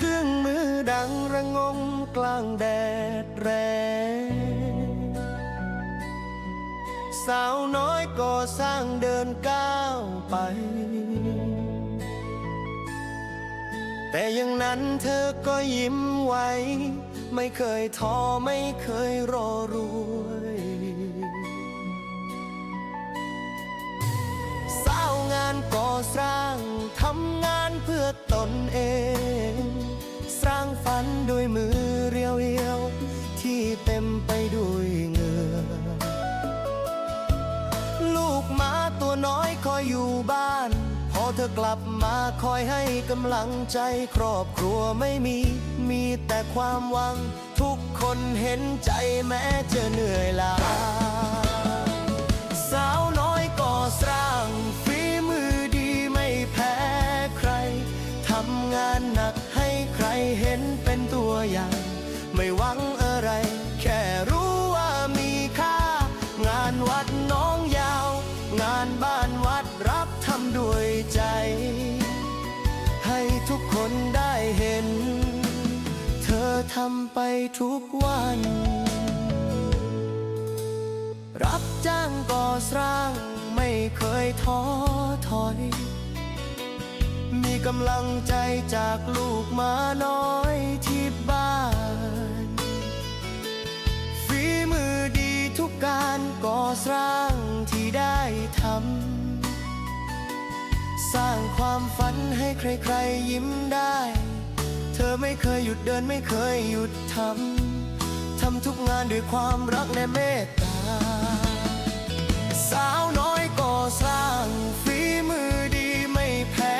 ครื่องมือดังระงมกลางแดดแรงสาวน้อยก็สร้างเดินก้าวไป แต่อย่างนั้นเธอก็ยิ้มไว้ ไม่เคยท้อไม่เคยรอรวยสาวงานก่อสร้างทำงานเพื่อตนเอง ด้วยมือเรียวๆที่เต็มไปด้วยเหงื่อ ลูกหมาตัวน้อยคอยอยู่บ้าน พอเธอกลับมาคอยให้กำลังใจครอบครัวไม่มี มีแต่ความหวัง ทุกคนเห็นใจแม้จะเหนื่อยล้าำไปทุกวัน รับจ้างก่อสร้างไม่เคยท้อถอย มีกำลังใจจากลูกมาน้อยที่บ้านฝีมือดีทุกการก่อสร้างที่ได้ทำ สร้างความฝันให้ใครๆยิ้มได้ ธอไม่เคยหยุดเดินไม่เคยหยุดทำ ทำทุกงานด้วยความรักและเมตตา สาวน้อยก่อสร้างฝีมือดีไม่แพ้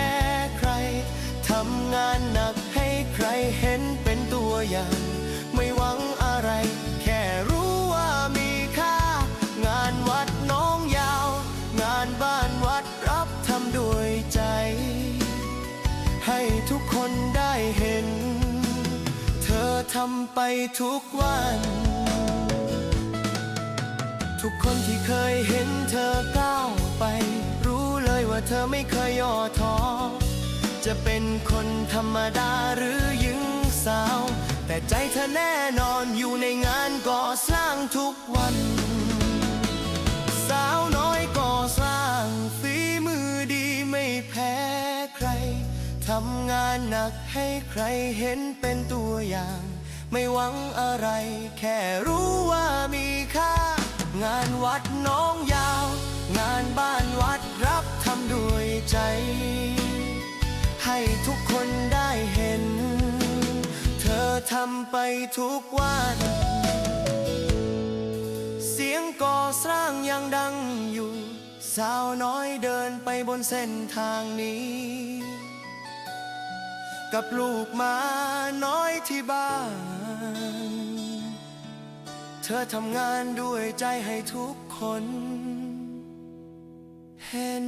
ใคร ทำงานหนักให้ใครเห็นเป็นตัวอย่างำไปทุกวัน ทุกคนที่เคยเห็นเธอก้าวไป รู้เลยว่าเธอไม่เคยย่อท้อ จะเป็นคนธรรมดาหรือหญิงสาว แต่ใจเธอแน่นอนอยู่ในงานก่อสร้างทุกวัน สาวน้อยก่อสร้างฝีมือดีไม่แพ้ใครทำงานหนักให้ใครเห็นเป็นตัวอย่าง ไม่หวังอะไร แค่รู้ว่ามีค่า งานวัดน้องยาว งานบ้านวัดรับทำด้วยใจ ให้ทุกคนได้เห็น เธอทำไปทุกวัน เสียงก่อสร้างยังดังอยู่ สาวน้อยเดินไปบนเส้นทางนี้ กับลูกมาน้อยที่บ้าน เธอทำงานด้วยใจให้ทุกคน เห็น